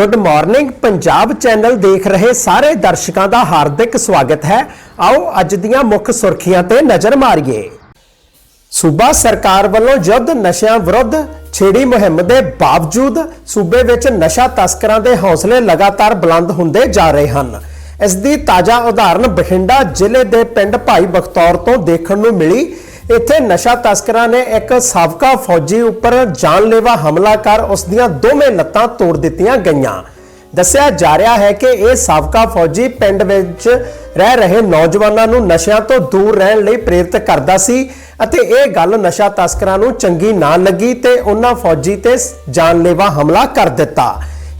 Good morning Punjab channel ਦੇਖ ਰਹੇ ਸਾਰੇ ਦਰਸ਼ਕਾਂ ਦਾ ਹਾਰਦਿਕ ਸਵਾਗਤ ਹੈ। ਆਓ ਅੱਜ ਦੀਆਂ ਮੁੱਖ ਸੁਰਖੀਆਂ ਤੇ ਨਜ਼ਰ ਮਾਰੀਏ। ਸੂਬਾ ਸਰਕਾਰ ਵੱਲੋਂ ਯੁੱਧ ਨਸ਼ਿਆਂ ਵਿਰੁੱਧ ਛੇੜੀ ਮੁਹਿੰਮ ਦੇ ਬਾਵਜੂਦ ਸੂਬੇ ਵਿੱਚ ਨਸ਼ਾ ਤਸਕਰਾਂ ਦੇ ਹੌਸਲੇ ਲਗਾਤਾਰ ਬੁਲੰਦ ਹੁੰਦੇ ਜਾ ਰਹੇ ਹਨ। ਇਸ ਦੀ ਤਾਜ਼ਾ ਉਦਾਹਰਨ ਬਠਿੰਡਾ ਜ਼ਿਲ੍ਹੇ ਦੇ ਪਿੰਡ ਭਾਈ ਬਖਤੌਰ ਤੋਂ ਦੇਖਣ ਨੂੰ ਮਿਲੀ। ਇੱਥੇ ਨਸ਼ਾ ਤਸਕਰਾਂ ਨੇ ਇੱਕ ਸਾਬਕਾ ਫੌਜੀ ਉੱਪਰ ਜਾਨਲੇਵਾ ਹਮਲਾ ਕਰ ਉਸ ਦੀਆਂ ਦੋਵੇਂ ਲੱਤਾਂ ਤੋੜ ਦਿੱਤੀਆਂ ਗਈਆਂ। ਦੱਸਿਆ ਜਾ ਰਿਹਾ ਹੈ ਕਿ ਇਹ ਸਾਬਕਾ ਫੌਜੀ ਪਿੰਡ ਵਿੱਚ ਰਹਿ ਰਹੇ ਨੌਜਵਾਨਾਂ ਨੂੰ ਨਸ਼ਿਆਂ ਤੋਂ ਦੂਰ ਰਹਿਣ ਲਈ ਪ੍ਰੇਰਿਤ ਕਰਦਾ ਸੀ ਅਤੇ ਇਹ ਗੱਲ ਨਸ਼ਾ ਤਸਕਰਾਂ ਨੂੰ ਚੰਗੀ ਨਾ ਲੱਗੀ ਤੇ ਉਹਨਾਂ ਫੌਜੀ ਤੇ ਜਾਨਲੇਵਾ ਹਮਲਾ ਕਰ ਦਿੱਤਾ।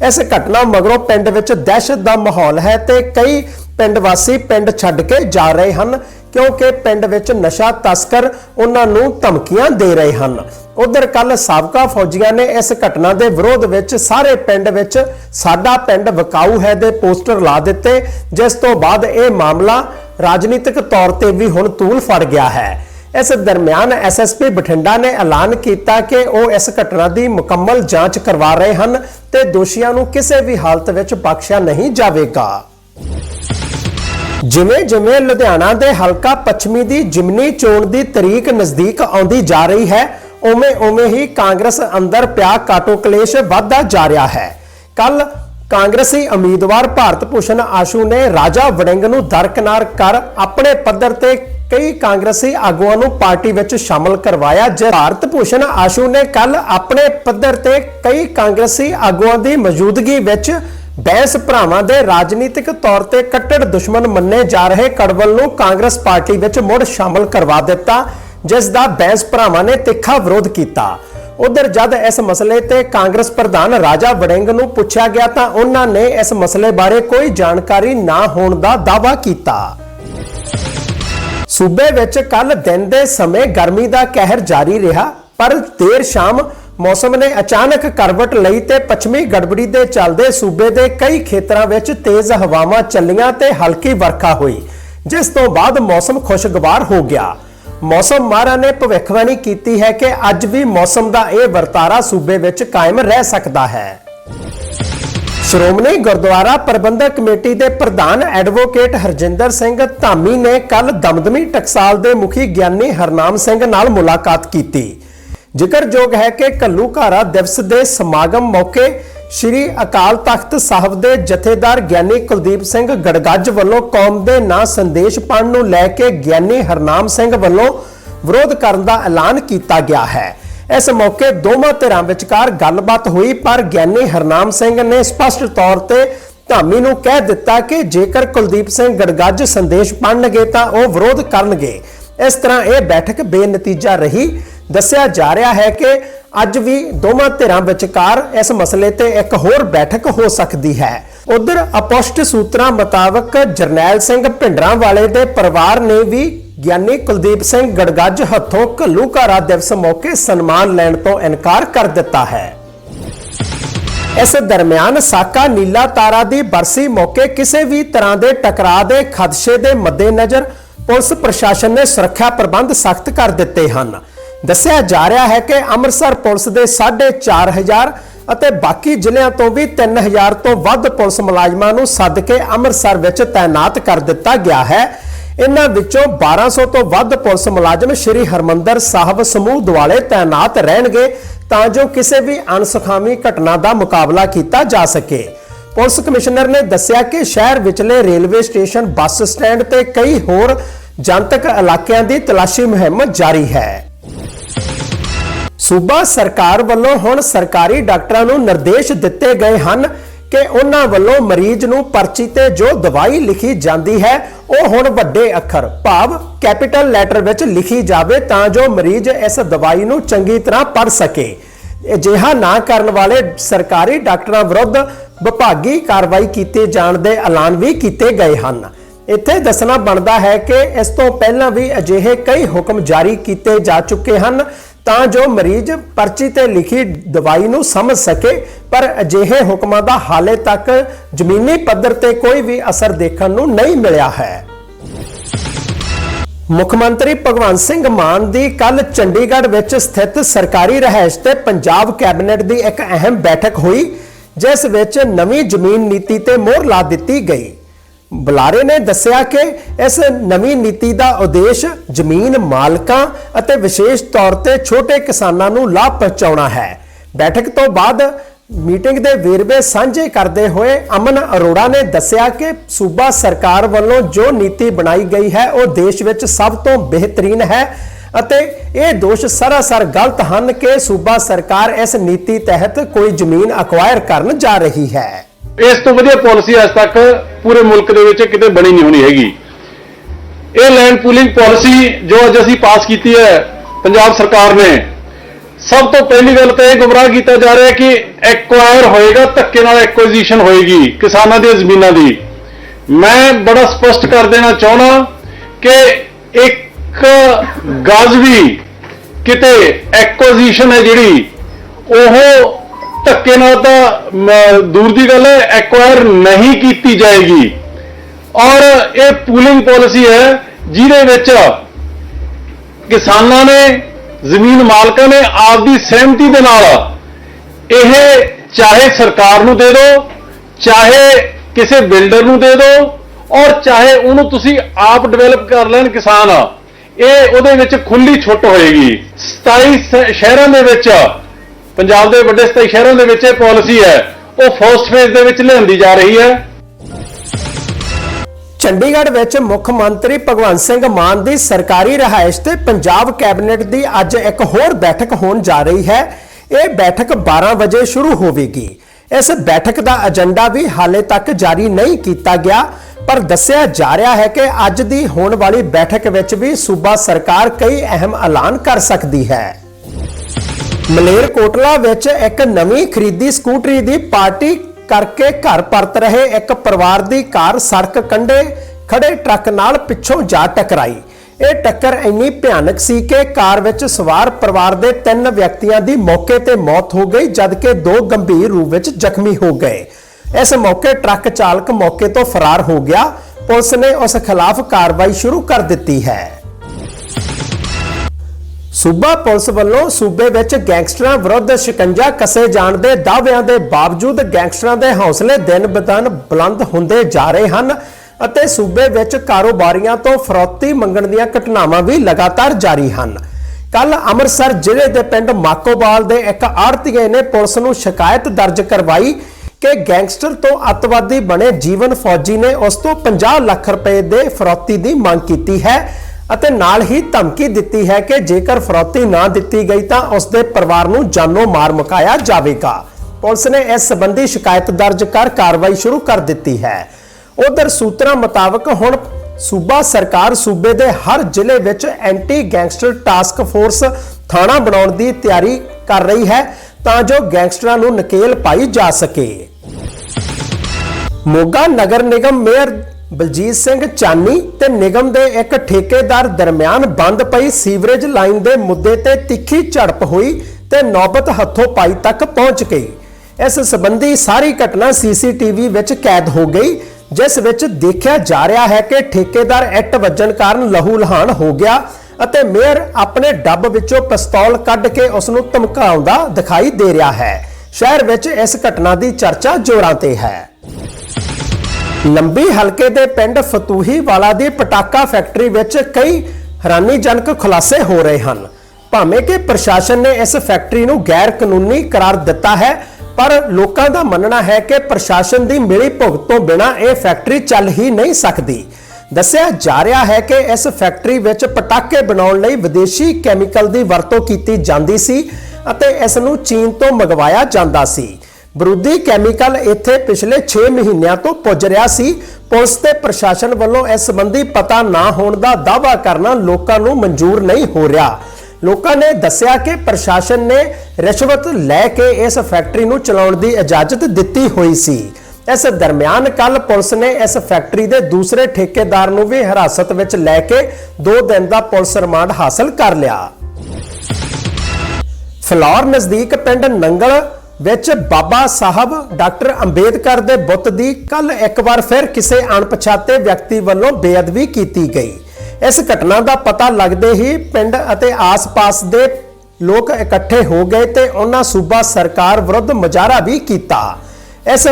ਇਸ ਘਟਨਾ ਮਗਰੋਂ ਪਿੰਡ ਵਿੱਚ ਦਹਿਸ਼ਤ ਦਾ ਮਾਹੌਲ ਹੈ ਤੇ ਕਈ ਪਿੰਡ ਵਾਸੀ ਪਿੰਡ ਛੱਡ ਕੇ ਜਾ ਰਹੇ ਹਨ। ਕਿਉਂਕਿ ਪਿੰਡ ਵਿੱਚ ਨਸ਼ਾ ਤਸਕਰ ਉਹਨਾਂ ਨੂੰ ਧਮਕੀਆਂ ਦੇ ਰਹੇ ਹਨ। ਉਧਰ ਕੱਲ ਸਾਬਕਾ ਫੌਜੀਆਂ ਨੇ ਇਸ ਘਟਨਾ ਦੇ ਵਿਰੋਧ ਵਿੱਚ ਸਾਰੇ ਪਿੰਡ ਵਿੱਚ ਸਾਡਾ ਪਿੰਡ ਵਿਕਾਊ ਹੈ ਦੇ ਪੋਸਟਰ ਲਾ ਦਿੱਤੇ, ਜਿਸ ਤੋਂ ਬਾਅਦ ਇਹ ਮਾਮਲਾ ਰਾਜਨੀਤਿਕ ਤੌਰ ਤੇ ਵੀ ਹੁਣ ਤੂਲ ਫੜ ਗਿਆ ਹੈ। ਇਸ ਦਰਮਿਆਨ ਐਸਐਸਪੀ ਬਠਿੰਡਾ ਨੇ ਐਲਾਨ ਕੀਤਾ ਕਿ ਉਹ ਇਸ ਘਟਨਾ ਦੀ ਮੁਕੰਮਲ ਜਾਂਚ ਕਰਵਾ ਰਹੇ ਹਨ ਤੇ ਦੋਸ਼ੀਆਂ ਨੂੰ ਕਿਸੇ ਵੀ ਹਾਲਤ ਵਿੱਚ ਬਖਸ਼ਿਆ ਨਹੀਂ ਜਾਵੇਗਾ। ਜਿਵੇਂ ਜਿਵੇਂ ਲੁਧਿਆਣਾ ਦੇ ਹਲਕਾ ਪੱਛਮੀ ਦੀ ਜਿਮਨੀ ਚੋਣ ਦੀ ਤਰੀਕ ਨਜ਼ਦੀਕ ਆਉਂਦੀ ਜਾ ਰਹੀ ਹੈ, ਉਵੇਂ ਉਵੇਂ ਹੀ ਕਾਂਗਰਸ ਅੰਦਰ ਪਿਆ ਕਾਟੋ ਕਲੇਸ਼ ਵੱਧਦਾ ਜਾ ਰਿਹਾ ਹੈ। ਕੱਲ ਕਾਂਗਰਸੀ ਉਮੀਦਵਾਰ ਭਾਰਤ ਭੂਸ਼ਣ ਆਸ਼ੂ ਨੇ ਰਾਜਾ ਵੜਿੰਗ ਨੂੰ ਦਰਕਨਾਰ ਕਰ ਆਪਣੇ ਪੱਧਰ ਤੇ ਕਈ ਕਾਂਗਰਸੀ ਆਗੂਆਂ ਨੂੰ ਪਾਰਟੀ ਵਿੱਚ ਸ਼ਾਮਲ ਕਰਵਾਇਆ। ਜੇ ਭਾਰਤ ਭੂਸ਼ਣ ਆਸ਼ੂ ਨੇ ਕੱਲ ਆਪਣੇ ਪੱਧਰ ਤੇ ਕਈ ਕਾਂਗਰਸੀ ਆਗੂਆਂ ਦੀ ਮੌਜੂਦਗੀ ਵਿੱਚ ਬੈਂਸ ਭਰਾਵਾਂ ਦੇ ਰਾਜਨੀਤਿਕ ਤੌਰ ਤੇ ਕੱਟੜ ਦੁਸ਼ਮਣ ਮੰਨੇ ਜਾ ਰਹੇ ਕੜਵਲ ਨੂੰ ਕਾਂਗਰਸ ਪਾਰਟੀ ਵਿੱਚ ਮੁੜ ਸ਼ਾਮਲ ਕਰਵਾ ਦਿੱਤਾ, ਜਿਸ ਦਾ ਬੈਂਸ ਭਰਾਵਾਂ ਨੇ ਤਿੱਖਾ ਵਿਰੋਧ ਕੀਤਾ। ਉਧਰ ਜਦ ਇਸ ਮਸਲੇ ਤੇ ਕਾਂਗਰਸ ਪ੍ਰਧਾਨ ਰਾਜਾ ਵੜਿੰਗ ਨੂੰ ਪੁੱਛਿਆ ਗਿਆ ਤਾਂ ਉਹਨਾਂ ਨੇ ਇਸ ਮਸਲੇ ਬਾਰੇ ਕੋਈ ਜਾਣਕਾਰੀ ਨਾ ਹੋਣ ਦਾ ਦਾਅਵਾ ਕੀਤਾ। ਸੂਬੇ ਵਿੱਚ ਕੱਲ ਦਿਨ ਦੇ ਸਮੇਂ ਗਰਮੀ ਦਾ ਕਹਿਰ ਜਾਰੀ ਰਿਹਾ, ਪਰ ਦੇਰ ਸ਼ਾਮ ਮੌਸਮ ਨੇ ਅਚਾਨਕ ਕਰਵਟ ਲਈ ਤੇ ਪੱਛਮੀ ਗੜਬੜੀ ਦੇ ਚੱਲਦੇ ਸੂਬੇ ਦੇ ਕਈ ਖੇਤਰਾਂ ਵਿੱਚ ਤੇਜ਼ ਹਵਾਵਾਂ ਚੱਲੀਆਂ ਤੇ ਹਲਕੀ ਵਰਖਾ ਹੋਈ, ਜਿਸ ਤੋਂ ਬਾਅਦ ਮੌਸਮ ਖੁਸ਼ਗਵਾਰ ਹੋ ਗਿਆ। ਮੌਸਮ ਮਾਹਰਾਂ ਨੇ ਭਵਿੱਖਬਾਣੀ ਕੀਤੀ ਹੈ ਕਿ ਅੱਜ ਵੀ ਮੌਸਮ ਦਾ ਇਹ ਵਰਤਾਰਾ ਸੂਬੇ ਵਿੱਚ ਕਾਇਮ ਰਹਿ ਸਕਦਾ ਹੈ। ਸ਼੍ਰੋਮਣੀ ਗੁਰਦੁਆਰਾ ਪ੍ਰਬੰਧਕ ਕਮੇਟੀ ਦੇ ਪ੍ਰਧਾਨ ਐਡਵੋਕੇਟ ਹਰਜਿੰਦਰ ਸਿੰਘ ਧਾਮੀ ਨੇ ਕੱਲ ਦਮਦਮੀ ਟਕਸਾਲ ਦੇ ਮੁਖੀ ਗਿਆਨੀ ਹਰਨਾਮ ਸਿੰਘ ਨਾਲ ਮੁਲਾਕਾਤ ਕੀਤੀ। ਜ਼ਿਕਰਯੋਗ ਹੈ ਕਿ ਕੱਲੂਘਾਰਾ ਦਿਵਸ ਦੇ ਸਮਾਗਮ ਮੌਕੇ ਸ੍ਰੀ ਅਕਾਲ ਤਖਤ ਸਾਹਿਬ ਦੇ ਜਥੇਦਾਰ ਗਿਆਨੀ ਕੁਲਦੀਪ ਸਿੰਘ ਗੜਗੱਜ ਵੱਲੋਂ ਕੌਮ ਦੇ ਨਾਂ ਸੰਦੇਸ਼ ਪਾਉਣ ਨੂੰ ਲੈ ਕੇ ਗਿਆਨੀ ਹਰਨਾਮ ਸਿੰਘ ਵੱਲੋਂ ਵਿਰੋਧ ਕਰਨ ਦਾ ਐਲਾਨ ਕੀਤਾ ਗਿਆ ਹੈ। ਇਸ ਮੌਕੇ ਦੋਵਾਂ ਧਿਰਾਂ ਵਿਚਕਾਰ ਗੱਲਬਾਤ ਹੋਈ, ਪਰ ਗਿਆਨੀ ਹਰਨਾਮ ਸਿੰਘ ਨੇ ਸਪਸ਼ਟ ਤੌਰ ਤੇ ਧਾਮੀ ਨੂੰ ਕਹਿ ਦਿੱਤਾ ਕਿ ਜੇਕਰ ਕੁਲਦੀਪ ਸਿੰਘ ਗੜਗੱਜ ਸੰਦੇਸ਼ ਪੜਨਗੇ ਤਾਂ ਉਹ ਵਿਰੋਧ ਕਰਨਗੇ। ਇਸ ਤਰ੍ਹਾਂ ਇਹ ਬੈਠਕ ਬੇਨਤੀਜਾ ਰਹੀ ਦੱਸਿਆ ਜਾ ਰਿਹਾ ਹੈ ਕਿ ਅੱਜ ਵੀ ਦੋਵਾਂ ਧਿਰਾਂ ਵਿਚਕਾਰ ਇਸ ਮਸਲੇ ਤੇ ਇੱਕ ਹੋਰ ਬੈਠਕ ਹੋ ਸਕਦੀ ਹੈ। ਉਧਰ ਅਪੋਸਟ ਸੂਤਰਾਂ ਮੁਤਾਬਕ ਜਰਨੈਲ ਸਿੰਘ ਭਿੰਡਰਾਂ ਵਾਲੇ ਦੇ ਪਰਿਵਾਰ ਨੇ ਵੀ ਗਿਆਨੀ ਕੁਲਦੀਪ ਸਿੰਘ ਗੜਗੱਜ ਹੱਥੋਂ ਘੱਲੂਘਾਰਾ ਦਿਵਸ ਮੌਕੇ ਸਨਮਾਨ ਲੈਣ ਤੋਂ ਇਨਕਾਰ ਕਰ ਦਿੱਤਾ ਹੈ। ਇਸ ਦਰਮਿਆਨ ਸਾਕਾ ਨੀਲਾ ਤਾਰਾ ਦੀ ਬਰਸੀ ਮੌਕੇ ਕਿਸੇ ਵੀ ਤਰ੍ਹਾਂ ਦੇ ਟਕਰਾਅ ਦੇ ਖਦਸ਼ੇ ਦੇ ਮੱਦੇਨਜ਼ਰ ਪੁਲਿਸ ਪ੍ਰਸ਼ਾਸਨ ਨੇ ਸੁਰੱਖਿਆ ਪ੍ਰਬੰਧ ਸਖਤ ਕਰ ਦਿੱਤੇ ਹਨ। ਦੱਸਿਆ ਜਾ ਰਿਹਾ ਹੈ ਕਿ ਅੰਮ੍ਰਿਤਸਰ ਪੁਲਿਸ ਦੇ 4500 ਅਤੇ ਬਾਕੀ ਜ਼ਿਲ੍ਹਿਆਂ ਤੋਂ ਵੀ 3000 ਤੋਂ ਵੱਧ ਪੁਲਿਸ ਮੁਲਾਜ਼ਮਾਂ ਨੂੰ ਸੱਦ ਕੇ ਅੰਮ੍ਰਿਤਸਰ ਵਿੱਚ ਤਾਇਨਾਤ ਕਰ ਦਿੱਤਾ ਗਿਆ ਹੈ। ਇਹਨਾਂ ਵਿੱਚੋਂ 1200 ਤੋਂ ਵੱਧ ਪੁਲਿਸ ਮੁਲਾਜ਼ਮ ਸ੍ਰੀ ਹਰਮੰਦਰ ਸਾਹਿਬ ਸਮੂਹ ਦੁਆਲੇ ਤਾਇਨਾਤ ਰਹਿਣਗੇ ਤਾਂ ਜੋ ਕਿਸੇ ਵੀ ਅਣਸੁਖਾਵੀ ਘਟਨਾ ਦਾ ਮੁਕਾਬਲਾ ਕੀਤਾ ਜਾ ਸਕੇ। ਪੁਲਿਸ ਕਮਿਸ਼ਨਰ ਨੇ ਦੱਸਿਆ ਕਿ ਸ਼ਹਿਰ ਵਿਚਲੇ ਰੇਲਵੇ ਸਟੇਸ਼ਨ ਬੱਸ ਸਟੈਂਡ ਤੇ ਕਈ ਹੋਰ ਜਨਤਕ ਇਲਾਕਿਆਂ ਦੀ ਤਲਾਸ਼ੀ ਮੁਹਿੰਮ ਜਾਰੀ ਹੈ। ਸੂਬਾ ਸਰਕਾਰ ਵੱਲੋਂ ਹੁਣ ਸਰਕਾਰੀ ਡਾਕਟਰਾਂ ਨੂੰ ਨਿਰਦੇਸ਼ ਦਿੱਤੇ ਗਏ ਹਨ ਕਿ ਉਹਨਾਂ ਵੱਲੋਂ ਮਰੀਜ਼ ਨੂੰ ਪਰਚੀ ਤੇ ਜੋ ਦਵਾਈ ਲਿਖੀ ਜਾਂਦੀ ਹੈ, ਉਹ ਹੁਣ ਵੱਡੇ ਅੱਖਰ, ਭਾਵ ਕੈਪੀਟਲ ਲੈਟਰ ਵਿੱਚ ਲਿਖੀ ਜਾਵੇ ਤਾਂ ਜੋ ਮਰੀਜ਼ ਇਸ ਦਵਾਈ ਨੂੰ ਚੰਗੀ ਤਰ੍ਹਾਂ ਪੜ੍ਹ ਸਕੇ। ਅਜਿਹਾ ਨਾ ਕਰਨ ਵਾਲੇ ਸਰਕਾਰੀ ਡਾਕਟਰਾਂ ਵਿਰੁੱਧ ਵਿਭਾਗੀ ਕਾਰਵਾਈ ਕੀਤੇ ਜਾਣ ਦੇ ਐਲਾਨ ਵੀ ਕੀਤੇ ਗਏ ਹਨ। ਇੱਥੇ ਦੱਸਣਾ ਬਣਦਾ ਹੈ ਕਿ ਇਸ ਤੋਂ ਪਹਿਲਾਂ ਵੀ ਅਜਿਹੇ ਕਈ ਹੁਕਮ ਜਾਰੀ ਕੀਤੇ ਜਾ ਚੁੱਕੇ ਹਨ ਤਾਂ ਜੋ ਮਰੀਜ਼ ਪਰਚੀ ਤੇ ਲਿਖੀ ਦਵਾਈ ਨੂੰ ਸਮਝ ਸਕੇ, ਪਰ ਅਜਿਹੇ ਹੁਕਮਾਂ ਦਾ ਹਾਲੇ ਤੱਕ ਜ਼ਮੀਨੀ ਪੱਧਰ ਤੇ ਕੋਈ ਵੀ ਅਸਰ ਦੇਖਣ ਨੂੰ ਨਹੀਂ ਮਿਲਿਆ ਹੈ। ਮੁੱਖ ਮੰਤਰੀ ਭਗਵੰਤ ਸਿੰਘ ਮਾਨ ਦੀ ਕੱਲ ਚੰਡੀਗੜ੍ਹ ਵਿੱਚ ਸਥਿਤ ਸਰਕਾਰੀ ਰਹਿائش ਤੇ ਪੰਜਾਬ ਕੈਬਨਿਟ ਦੀ ਇੱਕ ਅਹਿਮ ਬੈਠਕ ਹੋਈ, ਜਿਸ ਵਿੱਚ ਨਵੀਂ ਜ਼ਮੀਨ ਨੀਤੀ ਤੇ ਮੋਹਰ ਲਾ ਦਿੱਤੀ ਗਈ। ਬੁਲਾਰੇ ਨੇ ਦੱਸਿਆ ਕਿ ਇਸ ਨਵੀਂ ਨੀਤੀ ਦਾ ਉਦੇਸ਼ ਜ਼ਮੀਨ ਮਾਲਕਾਂ ਅਤੇ ਵਿਸ਼ੇਸ਼ ਤੌਰ ਤੇ ਛੋਟੇ ਕਿਸਾਨਾਂ ਨੂੰ ਲਾਭ ਪਹੁੰਚਾਉਣਾ ਹੈ। ਬੈਠਕ ਤੋਂ ਬਾਅਦ ਮੀਟਿੰਗ ਦੇ ਵੇਰਵੇ ਸਾਂਝੇ ਕਰਦੇ ਹੋਏ ਅਮਨ ਅਰੋੜਾ ਨੇ ਦੱਸਿਆ ਕਿ ਸੂਬਾ ਸਰਕਾਰ ਵੱਲੋਂ ਜੋ ਨੀਤੀ ਬਣਾਈ ਗਈ ਹੈ, ਉਹ ਦੇਸ਼ ਵਿੱਚ ਸਭ ਤੋਂ ਬਿਹਤਰੀਨ ਹੈ ਅਤੇ ਇਹ ਦੋਸ਼ ਸਰਾਸਰ ਗਲਤ ਹਨ ਕਿ ਸੂਬਾ ਸਰਕਾਰ ਇਸ ਨੀਤੀ ਤਹਿਤ ਕੋਈ ਜ਼ਮੀਨ ਅਕਵਾਇਰ ਕਰਨ ਜਾ ਰਹੀ ਹੈ। ਇਸ ਤੋਂ ਵਧੀਆ ਪਾਲਿਸੀ ਅੱਜ ਤੱਕ ਪੂਰੇ ਮੁਲਕ ਦੇ ਵਿੱਚ ਕਿਤੇ ਬਣੀ ਨਹੀਂ ਹੋਣੀ ਹੈਗੀ। ਇਹ ਲੈਂਡ ਪੂਲਿੰਗ ਪਾਲਿਸੀ ਜੋ ਅੱਜ ਅਸੀਂ ਪਾਸ ਕੀਤੀ ਹੈ, ਪੰਜਾਬ ਸਰਕਾਰ ਨੇ, ਸਭ ਤੋਂ ਪਹਿਲੀ ਗੱਲ ਤਾਂ ਇਹ ਗੁੰਮਰਾਹ ਕੀਤਾ ਜਾ ਰਿਹਾ ਕਿ ਐਕਵਾਇਰ ਹੋਏਗਾ, ਧੱਕੇ ਨਾਲ ਐਕੁਜੀਸ਼ਨ ਹੋਏਗੀ ਕਿਸਾਨਾਂ ਦੀਆਂ ਜ਼ਮੀਨਾਂ ਦੀ। ਮੈਂ ਬੜਾ ਸਪਸ਼ਟ ਕਰ ਦੇਣਾ ਚਾਹੁੰਦਾ ਕਿ ਇੱਕ ਗਾਜ਼ਵੀ ਕਿਤੇ ਐਕੁਜੀਸ਼ਨ ਹੈ ਜਿਹੜੀ, ਉਹ ਧੱਕੇ ਨਾਲ ਤਾਂ ਦੂਰ ਦੀ ਗੱਲ ਹੈ ਐਕਵਾਇਰ ਨਹੀਂ ਕੀਤੀ ਜਾਏਗੀ। ਔਰ ਇਹ ਪੂਲਿੰਗ ਪਾਲਿਸੀ ਹੈ, ਜਿਹਦੇ ਵਿੱਚ ਕਿਸਾਨਾਂ ਨੇ, ਜ਼ਮੀਨ ਮਾਲਕਾਂ ਨੇ ਆਪਦੀ ਸਹਿਮਤੀ ਦੇ ਨਾਲ ਇਹ ਚਾਹੇ ਸਰਕਾਰ ਨੂੰ ਦੇ ਦਿਓ ਚਾਹੇ ਕਿਸੇ ਬਿਲਡਰ ਨੂੰ ਦੇ ਦਿਓ ਔਰ ਚਾਹੇ ਉਹਨੂੰ ਤੁਸੀਂ ਆਪ ਡਿਵੈਲਪ ਕਰ ਲੈਣ ਕਿਸਾਨ, ਇਹ ਉਹਦੇ ਵਿੱਚ ਖੁੱਲੀ ਛੁੱਟ ਹੋਏਗੀ। 27 ਸ਼ਹਿਰਾਂ ਦੇ ਵਿੱਚ ਪੰਜਾਬ ਦੇ ਵੱਡੇ 27 ਸ਼ਹਿਰਾਂ ਦੇ ਵਿੱਚ ਇਹ ਪਾਲਿਸੀ ਹੈ। ਉਹ ਫਰਸਟ ਫੇਜ਼ ਦੇ ਵਿੱਚ ਲਿਆਂਦੀ ਜਾ ਰਹੀ ਹੈ। ਚੰਡੀਗੜ੍ਹ ਵਿੱਚ ਮੁੱਖ ਮੰਤਰੀ ਭਗਵੰਤ ਸਿੰਘ ਮਾਨ ਦੀ ਸਰਕਾਰੀ ਰਹਾਇਸ਼ ਤੇ ਪੰਜਾਬ ਕੈਬਨਿਟ ਦੀ ਅੱਜ ਇੱਕ ਹੋਰ ਬੈਠਕ ਹੋਣ ਜਾ ਰਹੀ ਹੈ। ਇਹ ਬੈਠਕ 12 ਵਜੇ ਸ਼ੁਰੂ ਹੋਵੇਗੀ। ਇਸ ਬੈਠਕ ਦਾ ਏਜੰਡਾ ਵੀ ਹਾਲੇ ਤੱਕ ਜਾਰੀ ਨਹੀਂ ਕੀਤਾ ਗਿਆ, ਪਰ ਦੱਸਿਆ ਜਾ ਰਿਹਾ ਹੈ ਕਿ ਅੱਜ ਦੀ ਹੋਣ ਵਾਲੀ ਬੈਠਕ ਵਿੱਚ ਵੀ ਸੂਬਾ ਸਰਕਾਰ ਕਈ ਅਹਿਮ ਐਲਾਨ ਕਰ ਸਕਦੀ ਹੈ। ਮਲੇਰਕੋਟਲਾ ਵਿੱਚ ਇੱਕ ਨਵੀਂ ਖਰੀਦੀ ਸਕੂਟਰੀ ਦੀ ਪਾਰਟੀ ਕਰਕੇ ਘਰ ਪਰਤ ਰਹੇ ਇੱਕ ਪਰਿਵਾਰ ਦੀ ਕਾਰ ਸੜਕ ਕੰਢੇ ਖੜੇ ਟਰੱਕ ਨਾਲ ਪਿੱਛੋਂ ਜਾ ਟਕਰਾਈ। ਇਹ ਟੱਕਰ ਇੰਨੀ ਭਿਆਨਕ ਸੀ ਕਿ ਕਾਰ ਵਿੱਚ ਸਵਾਰ ਪਰਿਵਾਰ ਦੇ ਤਿੰਨ ਵਿਅਕਤੀਆਂ ਦੀ ਮੌਕੇ ਤੇ ਮੌਤ ਹੋ ਗਈ, ਜਦਕਿ ਦੋ ਗੰਭੀਰ ਰੂਪ ਵਿੱਚ ਜ਼ਖਮੀ ਹੋ ਗਏ। ਇਸ ਮੌਕੇ ਟਰੱਕ ਚਾਲਕ ਮੌਕੇ ਤੋਂ ਫਰਾਰ ਹੋ ਗਿਆ। ਪੁਲਿਸ ਨੇ ਉਸ ਖਿਲਾਫ ਕਾਰਵਾਈ ਸ਼ੁਰੂ ਕਰ ਦਿੱਤੀ ਹੈ। ਸੂਬਾ ਪੁਲਿਸ ਵੱਲੋਂ ਸੂਬੇ ਵਿੱਚ ਗੈਂਗਸਟਰਾਂ ਵਿਰੁੱਧ ਸ਼ਿਕੰਜਾ ਕਸੇ ਜਾਣ ਦੇ ਦਾਅਵਿਆਂ ਦੇ ਬਾਵਜੂਦ ਗੈਂਗਸਟਰਾਂ ਦੇ ਹੌਸਲੇ ਦਿਨ-ਬਦਨ ਬੁਲੰਦ ਹੁੰਦੇ ਜਾ ਰਹੇ ਹਨ ਅਤੇ ਸੂਬੇ ਵਿੱਚ ਕਾਰੋਬਾਰੀਆਂ ਤੋਂ ਫਰੌਤੀ ਮੰਗਣ ਦੀਆਂ ਘਟਨਾਵਾਂ ਵੀ ਲਗਾਤਾਰ ਜਾਰੀ ਹਨ। ਕੱਲ ਅੰਮ੍ਰਿਤਸਰ ਜ਼ਿਲ੍ਹੇ ਦੇ ਪਿੰਡ ਮਾਕੋਵਾਲ ਦੇ ਇੱਕ ਆੜਤੀਏ ਨੇ ਪੁਲਿਸ ਨੂੰ ਸ਼ਿਕਾਇਤ ਦਰਜ ਕਰਵਾਈ ਕਿ ਗੈਂਗਸਟਰ ਤੋਂ ਅੱਤਵਾਦੀ ਬਣੇ ਜੀਵਨ ਫੌਜੀ ਨੇ ਉਸ ਤੋਂ 50 ਲੱਖ ਰੁਪਏ ਦੇ ਫਰੌਤੀ ਦੀ ਮੰਗ ਕੀਤੀ ਹੈ। ਅਤੇ ਨਾਲ ਹੀ ਧਮਕੀ ਦਿੱਤੀ ਹੈ ਕਿ ਜੇਕਰ ਫਰੌਤੀ ਨਾ ਦਿੱਤੀ ਗਈ ਤਾਂ ਉਸ ਦੇ ਪਰਿਵਾਰ ਨੂੰ ਜਾਨੋਂ ਮਾਰ ਮੁਕਾਇਆ ਜਾਵੇਗਾ। ਪੁਲਿਸ ਨੇ ਇਸ ਸੰਬੰਧੀ ਸ਼ਿਕਾਇਤ ਦਰਜ ਕਰ ਕਾਰਵਾਈ ਸ਼ੁਰੂ ਕਰ ਦਿੱਤੀ ਹੈ। ਉਧਰ ਸੂਤਰਾਂ ਮੁਤਾਬਕ ਹੁਣ ਸੂਬਾ ਸਰਕਾਰ ਸੂਬੇ ਦੇ ਹਰ ਜ਼ਿਲ੍ਹੇ ਵਿੱਚ ਐਂਟੀ ਗੈਂਗਸਟਰ ਟਾਸਕ ਫੋਰਸ ਥਾਣਾ ਬਣਾਉਣ ਦੀ ਤਿਆਰੀ ਕਰ ਰਹੀ ਹੈ ਤਾਂ ਜੋ ਗੈਂਗਸਟਰਾਂ ਨੂੰ ਨਕੇਲ ਪਾਈ ਜਾ ਸਕੇ। ਮੋਗਾ ਨਗਰ ਨਿਗਮ ਮੇਅਰ ਬਲਜੀਤ ਸਿੰਘ ਚਾਨੀ ਤੇ ਨਿਗਮ ਦੇ ਇੱਕ ਠੇਕੇਦਾਰ ਦਰਮਿਆਨ ਬੰਦ ਪਈ ਸੀਵਰੇਜ ਲਾਈਨ ਦੇ ਮੁੱਦੇ ਤੇ ਤਿੱਖੀ ਝੜਪ ਹੋਈ ਤੇ ਨੌਬਤ ਹੱਥੋਂ ਪਾਈ ਤੱਕ ਪਹੁੰਚ ਗਈ। ਇਸ ਸੰਬੰਧੀ ਸਾਰੀ ਘਟਨਾ ਸੀਸੀਟੀਵੀ ਵਿੱਚ ਕੈਦ ਹੋ ਗਈ, ਜਿਸ ਵਿੱਚ ਦੇਖਿਆ ਜਾ ਰਿਹਾ ਹੈ ਕਿ ਠੇਕੇਦਾਰ ਇੱਟ ਵੱਜਣ ਕਾਰਨ ਲਹੂ ਲਹਾਨ ਹੋ ਗਿਆ ਅਤੇ ਮੇਅਰ ਆਪਣੇ ਡੱਬ ਵਿੱਚੋਂ ਪਿਸਤੌਲ ਕੱਢ ਕੇ ਉਸ ਨੂੰ ਧਮਕਾਉਂਦਾ ਦਿਖਾਈ ਦੇ ਰਿਹਾ ਹੈ। ਸ਼ਹਿਰ ਵਿੱਚ ਇਸ ਘਟਨਾ ਦੀ ਚਰਚਾ ਜ਼ੋਰਾਂ ਤੇ ਹੈ। ਲੰਬੀ ਹਲਕੇ ਦੇ ਪਿੰਡ ਫਤੂਹੀ ਵਾਲਾ ਦੀ ਪਟਾਕਾ ਫੈਕਟਰੀ ਵਿੱਚ ਕਈ ਹੈਰਾਨੀਜਨਕ ਖੁਲਾਸੇ ਹੋ ਰਹੇ ਹਨ। ਭਾਵੇਂ ਕਿ ਪ੍ਰਸ਼ਾਸਨ ਨੇ ਇਸ ਫੈਕਟਰੀ ਨੂੰ ਗੈਰ ਕਾਨੂੰਨੀ ਕਰਾਰ ਦਿੱਤਾ ਹੈ, ਪਰ ਲੋਕਾਂ ਦਾ ਮੰਨਣਾ ਹੈ ਕਿ ਪ੍ਰਸ਼ਾਸਨ ਦੀ ਮਿਲੀ ਭੁਗਤ ਤੋਂ ਬਿਨਾਂ ਇਹ ਫੈਕਟਰੀ ਚੱਲ ਹੀ ਨਹੀਂ ਸਕਦੀ। ਦੱਸਿਆ ਜਾ ਰਿਹਾ ਹੈ ਕਿ ਇਸ ਫੈਕਟਰੀ ਵਿੱਚ ਪਟਾਕੇ ਬਣਾਉਣ ਲਈ ਵਿਦੇਸ਼ੀ ਕੈਮੀਕਲ ਦੀ ਵਰਤੋਂ ਕੀਤੀ ਜਾਂਦੀ ਸੀ ਅਤੇ ਇਸ ਨੂੰ ਚੀਨ ਤੋਂ ਮੰਗਵਾਇਆ ਜਾਂਦਾ ਸੀ। ਬਰੂਦੀ ਕੈਮੀਕਲ ਇੱਥੇ ਪਿਛਲੇ 6 ਮਹੀਨਿਆਂ ਤੋਂ ਪੁੱਜ ਰਿਹਾ ਸੀ। ਪੁਲਿਸ ਤੇ ਪ੍ਰਸ਼ਾਸਨ ਵੱਲੋਂ ਇਸ ਸੰਬੰਧੀ ਪਤਾ ਨਾ ਹੋਣ ਦਾ ਦਾਅਵਾ ਕਰਨਾ ਲੋਕਾਂ ਨੂੰ ਮਨਜ਼ੂਰ ਨਹੀਂ ਹੋ ਰਿਹਾ। ਲੋਕਾਂ ਨੇ ਦੱਸਿਆ ਕਿ ਪ੍ਰਸ਼ਾਸਨ ਨੇ ਰਿਸ਼ਵਤ ਲੈ ਕੇ ਇਸ ਫੈਕਟਰੀ ਨੂੰ ਚਲਾਉਣ ਦੀ ਇਜਾਜ਼ਤ ਦਿੱਤੀ ਹੋਈ ਸੀ। ਇਸ ਦਰਮਿਆਨ ਕੱਲ ਪੁਲਿਸ ਨੇ ਇਸ ਫੈਕਟਰੀ ਦੇ ਦੂਸਰੇ ਠੇਕੇਦਾਰ ਨੂੰ ਵੀ ਹਿਰਾਸਤ ਵਿੱਚ ਲੈ ਕੇ 2 ਦਿਨ ਦਾ ਪੁਲਿਸ ਰਿਮਾਂਡ ਹਾਸਲ ਕਰ ਲਿਆ। ਫਲੌਰ ਨਜ਼ਦੀਕ ਪਿੰਡ ਨੰਗਲ ਵਿੱਚ ਬਾਬਾ ਸਾਹਿਬ ਡਾਕਟਰ ਅੰਬੇਦਕਰ ਦੇ ਬੁੱਤ ਦੀ ਕੱਲ ਇੱਕ ਵਾਰ ਫਿਰ ਕਿਸੇ ਅਣਪਛਾਤੇ ਵਿਅਕਤੀ ਵੱਲੋਂ ਬੇਅਦਬੀ ਕੀਤੀ ਗਈ। ਇਸ ਘਟਨਾ ਦਾ ਪਤਾ ਲੱਗਦੇ ਹੀ ਪਿੰਡ ਅਤੇ ਆਸ-ਪਾਸ ਦੇ ਲੋਕ ਇਕੱਠੇ ਹੋ ਗਏ ਤੇ ਉਹਨਾਂ ਸੂਬਾ ਸਰਕਾਰ ਵਿਰੁੱਧ ਮੁਜ਼ਾਹਰਾ ਵੀ ਕੀਤਾ। ਇਸ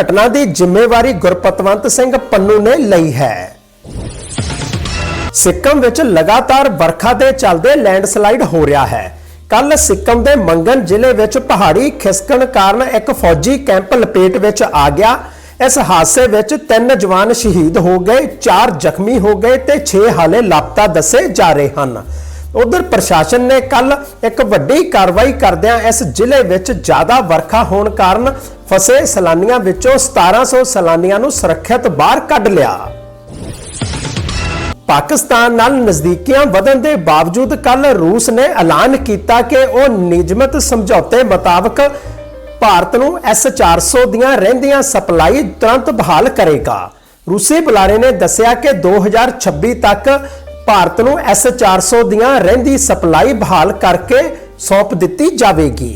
ਘਟਨਾ ਦੀ ਜ਼ਿੰਮੇਵਾਰੀ ਗੁਰਪਤਵੰਤ ਸਿੰਘ ਪੰਨੂ ਨੇ ਲਈ ਹੈ। ਸਿੱਕਮ ਵਿੱਚ ਲਗਾਤਾਰ ਵਰਖਾ ਦੇ ਚੱਲਦੇ ਲੈਂਡਸਲਾਈਡ ਹੋ ਰਿਹਾ ਹੈ। ਕੱਲ ਸਿੱਕਮ ਦੇ ਮੰਗਨ ਜ਼ਿਲ੍ਹੇ ਵਿੱਚ ਪਹਾੜੀ ਖਿਸਕਣ ਕਾਰਨ ਇੱਕ ਫੌਜੀ ਕੈਂਪ ਲਪੇਟ ਵਿੱਚ ਆ ਗਿਆ। ਇਸ ਹਾਦਸੇ ਵਿੱਚ ਤਿੰਨ ਜਵਾਨ ਸ਼ਹੀਦ ਹੋ ਗਏ, ਚਾਰ ਜ਼ਖਮੀ ਹੋ ਗਏ ਤੇ 6 ਹਾਲੇ ਲਾਪਤਾ ਦੱਸੇ ਜਾ ਰਹੇ ਹਨ। ਉਧਰ ਪ੍ਰਸ਼ਾਸਨ ਨੇ ਕੱਲ ਇੱਕ ਵੱਡੀ ਕਾਰਵਾਈ ਕਰਦਿਆਂ ਇਸ ਜ਼ਿਲ੍ਹੇ ਵਿੱਚ ਜ਼ਿਆਦਾ ਵਰਖਾ ਹੋਣ ਕਾਰਨ ਫਸੇ ਸੈਲਾਨੀਆਂ ਵਿੱਚੋਂ 1700 ਸੈਲਾਨੀਆਂ ਨੂੰ ਸੁਰੱਖਿਅਤ ਬਾਹਰ ਕੱਢ ਲਿਆ। ਪਾਕਿਸਤਾਨ ਨਾਲ ਨਜ਼ਦੀਕੀਆਂ ਵਧਣ ਦੇ ਬਾਵਜੂਦ ਕੱਲ ਰੂਸ ਨੇ ਐਲਾਨ ਕੀਤਾ ਕਿ ਉਹ ਨਿਯਮਤ ਸਮਝੌਤੇ ਮੁਤਾਬਕ ਭਾਰਤ ਨੂੰ S400 ਦੀਆਂ ਰਹਿੰਦੀਆਂ ਸਪਲਾਈ ਤੁਰੰਤ ਬਹਾਲ ਕਰੇਗਾ। ਰੂਸੀ ਬੁਲਾਰੇ ਨੇ ਦੱਸਿਆ ਕਿ 2026 ਤੱਕ ਭਾਰਤ ਨੂੰ S400 ਦੀਆਂ ਰਹਿੰਦੀ ਸਪਲਾਈ ਬਹਾਲ ਕਰਕੇ ਸੌਂਪ ਦਿੱਤੀ ਜਾਵੇਗੀ।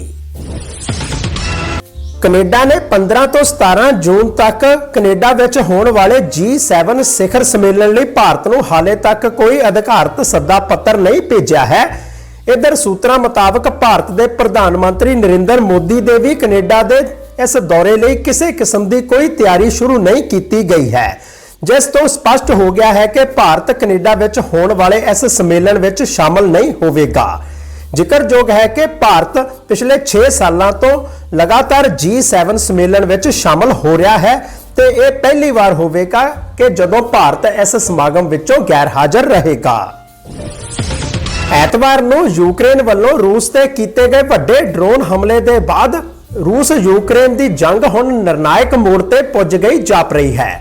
ਕੈਨੇਡਾ ਨੇ 15 ਤੋਂ 17 ਜੂਨ ਤੱਕ ਕੈਨੇਡਾ ਵਿੱਚ ਹੋਣ ਵਾਲੇ G7 ਸਿਖਰ ਸੰਮੇਲਨ ਲਈ ਭਾਰਤ ਨੂੰ ਹਾਲੇ ਤੱਕ ਕੋਈ ਅਧਿਕਾਰਤ ਸੱਦਾ ਪੱਤਰ ਨਹੀਂ ਭੇਜਿਆ ਹੈ। ਇਧਰ ਸੂਤਰਾਂ ਮੁਤਾਬਕ ਭਾਰਤ ਦੇ ਪ੍ਰਧਾਨ ਮੰਤਰੀ ਨਰਿੰਦਰ ਮੋਦੀ ਦੇ ਵੀ ਕੈਨੇਡਾ ਦੇ ਇਸ ਦੌਰੇ ਲਈ ਕਿਸੇ ਕਿਸਮ ਦੀ ਕੋਈ ਤਿਆਰੀ ਸ਼ੁਰੂ ਨਹੀਂ ਕੀਤੀ ਗਈ ਹੈ। ਜਿਸ ਤੋਂ ਸਪਸ਼ਟ ਹੋ ਗਿਆ ਹੈ ਕਿ ਭਾਰਤ ਕੈਨੇਡਾ ਵਿੱਚ ਹੋਣ ਵਾਲੇ ਇਸ ਸੰਮੇਲਨ ਵਿੱਚ ਸ਼ਾਮਲ ਨਹੀਂ ਹੋਵੇਗਾ। ਜ਼ਿਕਰਯੋਗ ਹੈ ਕਿ ਭਾਰਤ ਪਿਛਲੇ 6 ਸਾਲਾਂ ਤੋਂ ਲਗਾਤਾਰ G7 ਸੰਮੇਲਨ ਵਿੱਚ ਸ਼ਾਮਲ ਹੋ ਰਿਹਾ ਹੈ ਤੇ ਇਹ ਪਹਿਲੀ ਵਾਰ ਹੋਵੇਗਾ ਕਿ ਜਦੋਂ ਭਾਰਤ ਇਸ ਸਮਾਗਮ ਵਿੱਚੋਂ ਗੈਰ ਹਾਜ਼ਰ ਰਹੇਗਾ। ਐਤਵਾਰ ਨੂੰ ਯੂਕਰੇਨ ਵੱਲੋਂ ਰੂਸ ਤੇ ਕੀਤੇ ਗਏ ਵੱਡੇ ਡਰੋਨ ਹਮਲੇ ਦੇ ਬਾਅਦ ਰੂਸ ਯੂਕਰੇਨ ਦੀ ਜੰਗ ਹੁਣ ਨਿਰਣਾਇਕ ਮੋੜ ਤੇ ਪੁੱਜ ਗਈ ਜਾਪ ਰਹੀ ਹੈ।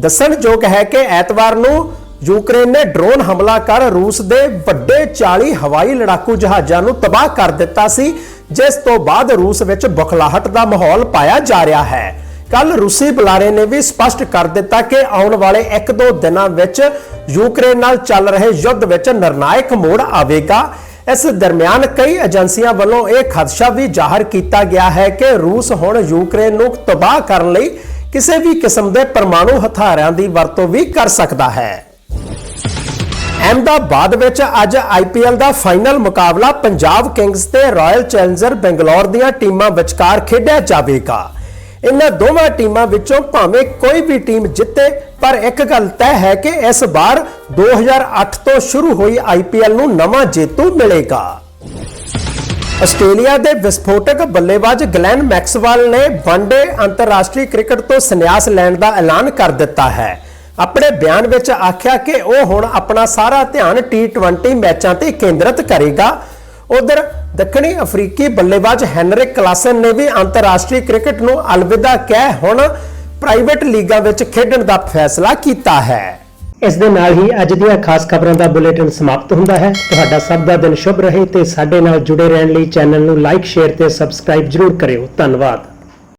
ਦੱਸਣਯੋਗ ਹੈ ਕਿ ਐਤਵਾਰ ਨੂੰ ਯੂਕਰੇਨ ਨੇ ਡਰੋਨ ਹਮਲਾ ਕਰ ਰੂਸ ਦੇ ਵੱਡੇ 40 ਹਵਾਈ ਲੜਾਕੂ ਜਹਾਜ਼ਾਂ ਨੂੰ ਤਬਾਹ ਕਰ ਦਿੱਤਾ ਸੀ, ਜਿਸ ਤੋਂ ਬਾਅਦ ਰੂਸ ਵਿੱਚ ਬੁਖਲਾਹਟ ਦਾ ਮਾਹੌਲ ਪਾਇਆ ਜਾ ਰਿਹਾ ਹੈ। ਕੱਲ ਰੂਸੀ ਬੁਲਾਰੇ ਨੇ ਵੀ ਸਪਸ਼ਟ ਕਰ ਦਿੱਤਾ ਕਿ ਆਉਣ ਵਾਲੇ 1-2 ਦਿਨਾਂ ਵਿੱਚ ਯੂਕਰੇਨ ਨਾਲ ਚੱਲ ਰਹੇ ਯੁੱਧ ਵਿੱਚ ਨਿਰਣਾਇਕ ਮੋੜ ਆਵੇਗਾ। ਇਸ ਦਰਮਿਆਨ ਕਈ ਏਜੰਸੀਆਂ ਵੱਲੋਂ ਇਹ ਖਦਸ਼ਾ ਵੀ ਜ਼ਾਹਰ ਕੀਤਾ ਗਿਆ ਹੈ ਕਿ ਰੂਸ ਹੁਣ ਯੂਕਰੇਨ ਨੂੰ ਤਬਾਹ ਕਰਨ ਲਈ ਕਿਸੇ ਵੀ ਕਿਸਮ ਦੇ ਪਰਮਾਣੂ ਹਥਿਆਰਾਂ ਦੀ ਵਰਤੋਂ ਵੀ ਕਰ ਸਕਦਾ ਹੈ। ਅਹਿਮਦਾਬਾਦ ਵਿੱਚ ਅੱਜ ਆਈਪੀਐਲ ਦਾ ਫਾਈਨਲ ਮੁਕਾਬਲਾ ਪੰਜਾਬ ਕਿੰਗਸ ਤੇ ਰਾਇਲ ਚੈਲੰਜਰ ਬੈਂਗਲੌਰ ਦੀਆਂ ਟੀਮਾਂ ਵਿਚਕਾਰ ਖੇਡਿਆ ਜਾਵੇਗਾ। ਇਹਨਾਂ ਦੋਵਾਂ ਟੀਮਾਂ ਵਿੱਚੋਂ ਭਾਵੇਂ ਕੋਈ ਵੀ ਟੀਮ ਜਿੱਤੇ, ਪਰ ਇੱਕ ਗੱਲ ਤੈਅ ਹੈ ਕਿ ਇਸ ਵਾਰ 2008 ਤੋਂ ਸ਼ੁਰੂ ਹੋਈ ਆਈਪੀਐਲ ਨੂੰ ਨਵਾਂ ਜੇਤੂ ਮਿਲੇਗਾ। ਆਸਟ੍ਰੇਲੀਆ ਦੇ ਵਿਸਫੋਟਕ ਬੱਲੇਬਾਜ਼ ਗਲੈਨ ਮੈਕਸਵੈਲ ਨੇ ਵਨਡੇ ਅੰਤਰਰਾਸ਼ਟਰੀ ਕ੍ਰਿਕਟ ਤੋਂ ਸੰਨਿਆਸ ਲੈਣ ਦਾ ਐਲਾਨ ਕਰ ਦਿੱਤਾ ਹੈ। ਆਪਣੇ ਬਿਆਨ ਵਿੱਚ ਆਖਿਆ ਕਿ ਉਹ ਹੁਣ ਆਪਣਾ ਸਾਰਾ ਧਿਆਨ T20 ਮੈਚਾਂ ਤੇ ਕੇਂਦਰਿਤ ਕਰੇਗਾ। ਉਧਰ ਦੱਖਣੀ ਅਫਰੀਕੀ ਬੱਲੇਬਾਜ਼ ਹੈਨਰਿਕ ਕਲਾਸਨ ਨੇ ਵੀ ਅੰਤਰਰਾਸ਼ਟਰੀ ਕ੍ਰਿਕਟ ਨੂੰ ਅਲਵਿਦਾ ਕਹਿ ਹੁਣ ਪ੍ਰਾਈਵੇਟ ਲੀਗਾਂ ਵਿੱਚ ਖੇਡਣ ਦਾ ਫੈਸਲਾ ਕੀਤਾ ਹੈ। ਇਸ ਦੇ ਨਾਲ ਹੀ ਅੱਜ ਦੀਆਂ ਖਾਸ ਖਬਰਾਂ ਦਾ ਬੁਲੇਟਿਨ ਸਮਾਪਤ ਹੁੰਦਾ ਹੈ। ਤੁਹਾਡਾ ਸਭ ਦਾ ਦਿਨ ਸ਼ੁਭ ਰਹੇ ਤੇ ਸਾਡੇ ਨਾਲ ਜੁੜੇ ਰਹਿਣ ਲਈ ਚੈਨਲ ਨੂੰ ਲਾਈਕ, ਸ਼ੇਅਰ ਤੇ ਸਬਸਕ੍ਰਾਈਬ ਜਰੂਰ ਕਰਿਓ। ਧੰਨਵਾਦ।